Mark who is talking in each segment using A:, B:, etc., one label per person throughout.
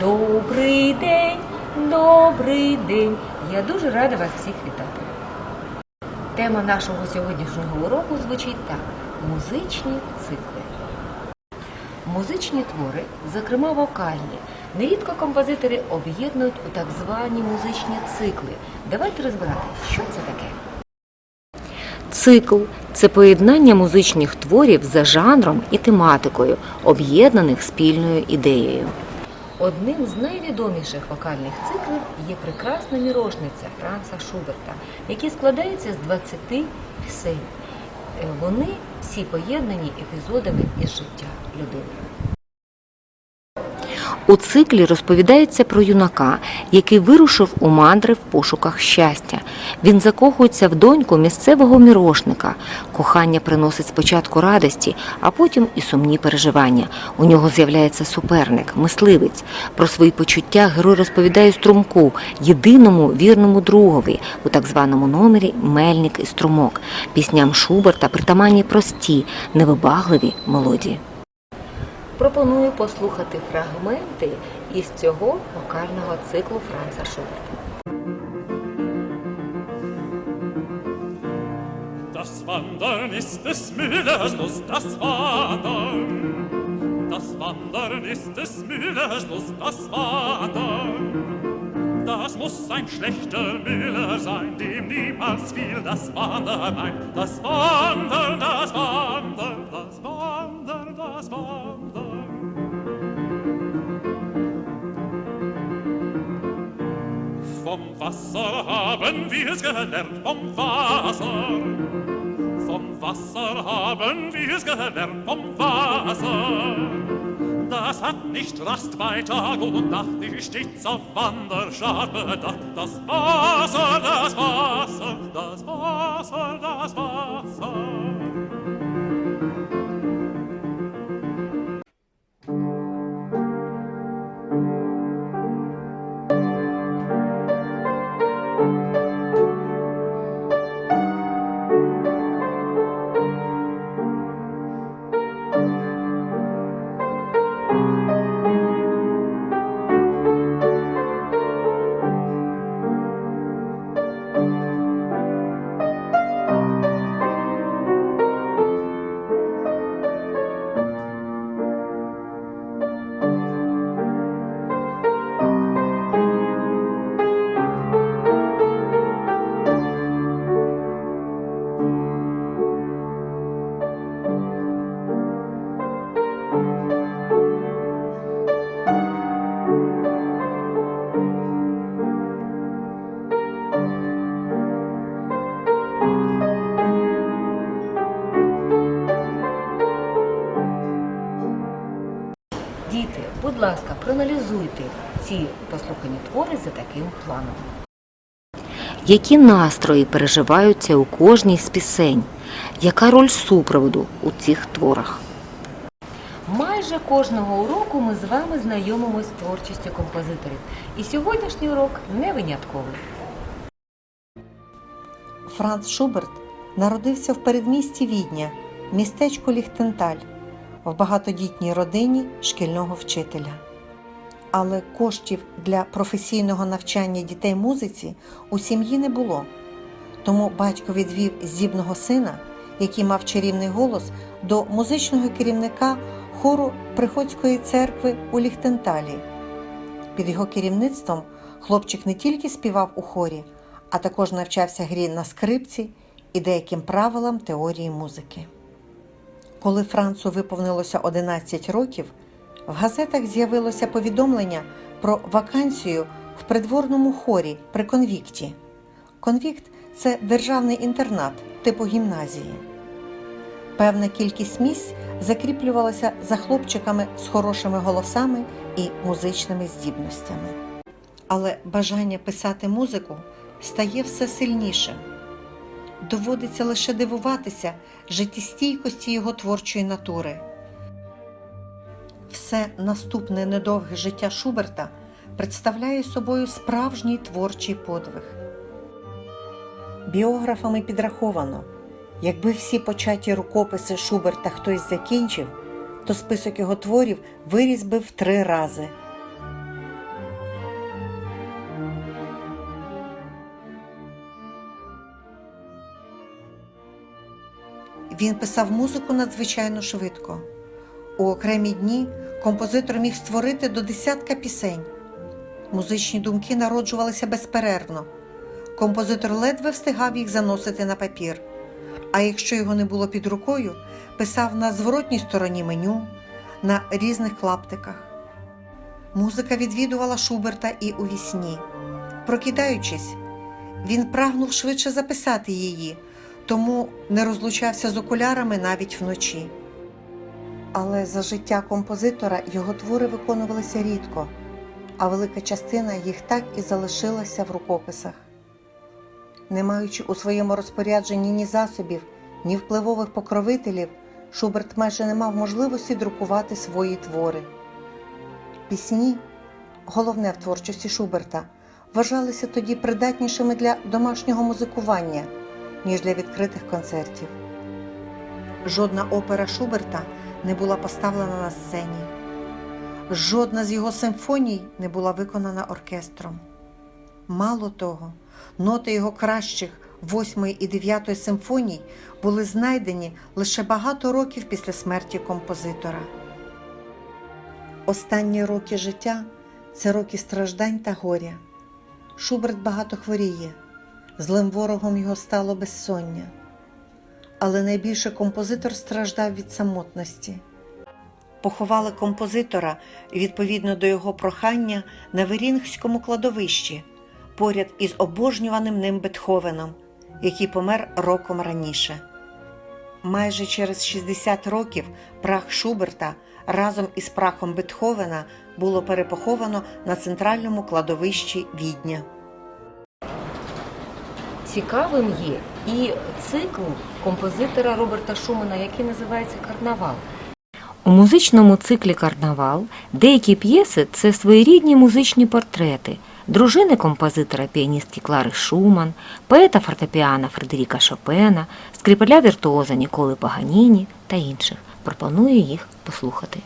A: Добрий день, добрий день. Я дуже рада вас всіх вітати. Тема нашого сьогоднішнього уроку звучить так: музичні цикли. Музичні твори, зокрема вокальні, нерідко композитори об'єднують у так звані музичні цикли. Давайте розбирати, що це таке. Цикл це поєднання музичних творів за жанром і тематикою, об'єднаних спільною ідеєю. Одним з найвідоміших вокальних циклів є прекрасна мірошниця Франца Шуберта, який складається з 20 пісень. Е, Вони всі поєднані епізодами із життя людини. У циклі розповідається про юнака, який вирушив у мандри в пошуках щастя. Він закохується в доньку місцевого мірошника. Кохання приносить спочатку радості, а потім і сумні переживання. У нього з'являється суперник, мисливець. Про свої почуття герой розповідає струмку, єдиному вірному другові у так званому номері Мельник і струмок. Пісням Шуберта притаманні прості, невибагливі мелодії. Пропоную послухати фрагменти із цього вокального циклу Франца Шуберта.
B: Das Wandern ist des Müllers Lust, das Wandern. Das Wandern ist des Müllers Lust, das Wandern. Das muss ein schlechter Müller sein, dem niemals fiel das Wandern ein. Das Wandern, das Wandern, das Wandern, das Wandern. Vom Wasser haben wir's gelernt, vom Wasser. Vom Wasser haben wir's gelernt, vom Wasser. Das hat nicht Rast bei Tag und Nacht, die stets auf Wanderschaft bedacht. Das Wasser, das Wasser, das Wasser, das Wasser.
A: Будь ласка, проаналізуйте ці послухані твори за таким планом. Які настрої переживаються у кожній з пісень? Яка роль супроводу у цих творах? Майже кожного уроку ми з вами знайомимось з творчістю композиторів. І сьогоднішній урок не винятковий.
C: Франц Шуберт народився в передмісті Відня, містечку Ліхтенталь, в багатодітній родині шкільного вчителя. Але коштів для професійного навчання дітей музиці у сім'ї не було. Тому батько відвів здібного сина, який мав чарівний голос, до музичного керівника хору Приходської церкви у Ліхтенталі. Під його керівництвом хлопчик не тільки співав у хорі, а також навчався грі на скрипці і деяким правилам теорії музики. Коли Францу виповнилося 11 років, в газетах з'явилося повідомлення про вакансію в придворному хорі при конвікті. Конвікт це державний інтернат типу гімназії. Певна кількість місць закріплювалася за хлопчиками з хорошими голосами і музичними здібностями. Але бажання писати музику стає все сильнішим. Доводиться лише дивуватися життєстійкості його творчої натури. Все наступне недовге життя Шуберта представляє собою справжній творчий подвиг. Біографами підраховано, якби всі початі рукописи Шуберта хтось закінчив, то список його творів виріс би в три рази. Він писав музику надзвичайно швидко. У окремі дні композитор міг створити до десятка пісень. Музичні думки народжувалися безперервно. Композитор ледве встигав їх заносити на папір. А якщо його не було під рукою, писав на зворотній стороні меню, на різних клаптиках. Музика відвідувала Шуберта і у вісні. Прокидаючись, він прагнув швидше записати її, тому не розлучався з окулярами навіть вночі. Але за життя композитора його твори виконувалися рідко, а велика частина їх так і залишилася в рукописах. Не маючи у своєму розпорядженні ні засобів, ні впливових покровителів, Шуберт майже не мав можливості друкувати свої твори. Пісні, головне в творчості Шуберта, вважалися тоді придатнішими для домашнього музикування, ніж для відкритих концертів. Жодна опера Шуберта не була поставлена на сцені. Жодна з його симфоній не була виконана оркестром. Мало того, ноти його кращих восьмої і дев'ятої симфоній були знайдені лише багато років після смерті композитора. Останні роки життя це роки страждань та горя. Шуберт багато хворіє, злим ворогом його стало безсоння. Але найбільше композитор страждав від самотності. Поховали композитора відповідно до його прохання на Верінгському кладовищі поряд із обожнюваним ним Бетховеном, який помер роком раніше. Майже через 60 років прах Шуберта разом із прахом Бетховена було перепоховано на центральному кладовищі Відня.
A: Цікавим є і цикл композитора Роберта Шумана, який називається Карнавал. У музичному циклі Карнавал деякі п'єси це своєрідні музичні портрети дружини композитора піаністки Клари Шуман, поета фортепіано Фредеріка Шопена, скрипаля віртуоза Ніколи Паганіні та інших. Пропоную їх послухати.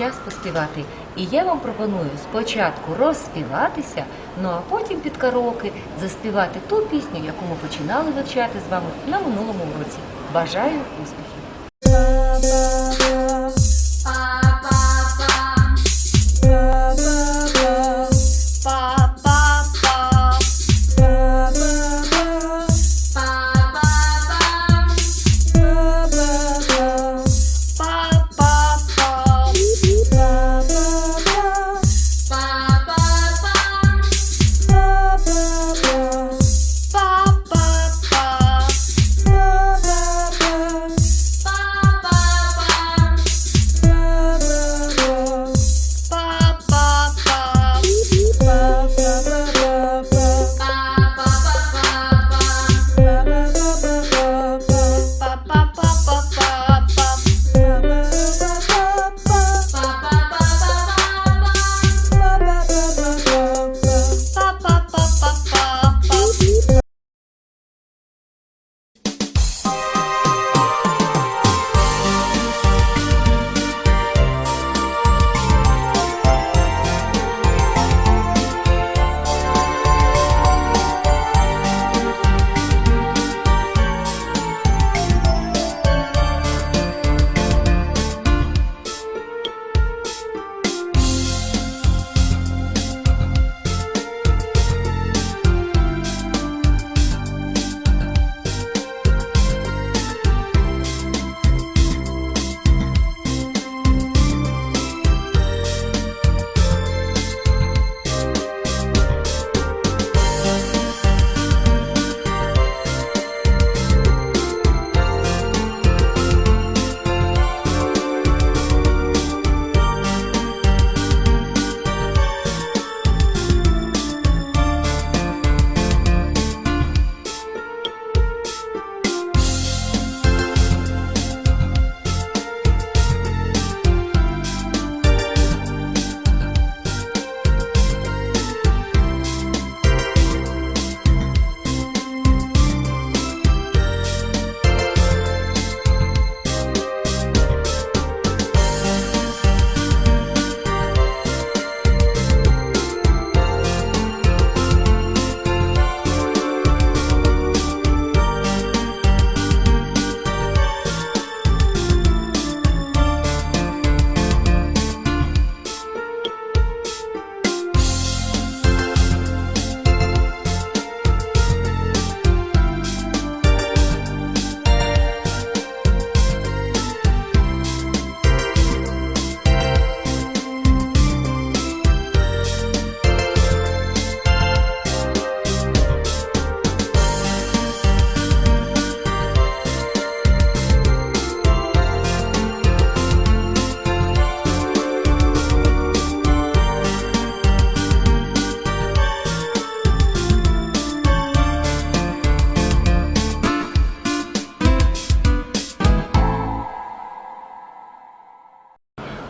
A: Час поспівати, і я вам пропоную спочатку розспіватися, ну а потім під караоке заспівати ту пісню, яку ми починали вивчати з вами на минулому уроці. Бажаю успіхів!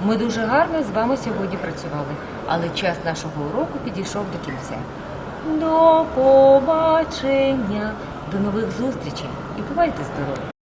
A: Ми дуже гарно з вами сьогодні працювали, але час нашого уроку підійшов до кінця. До побачення, до нових зустрічей і бувайте здорові!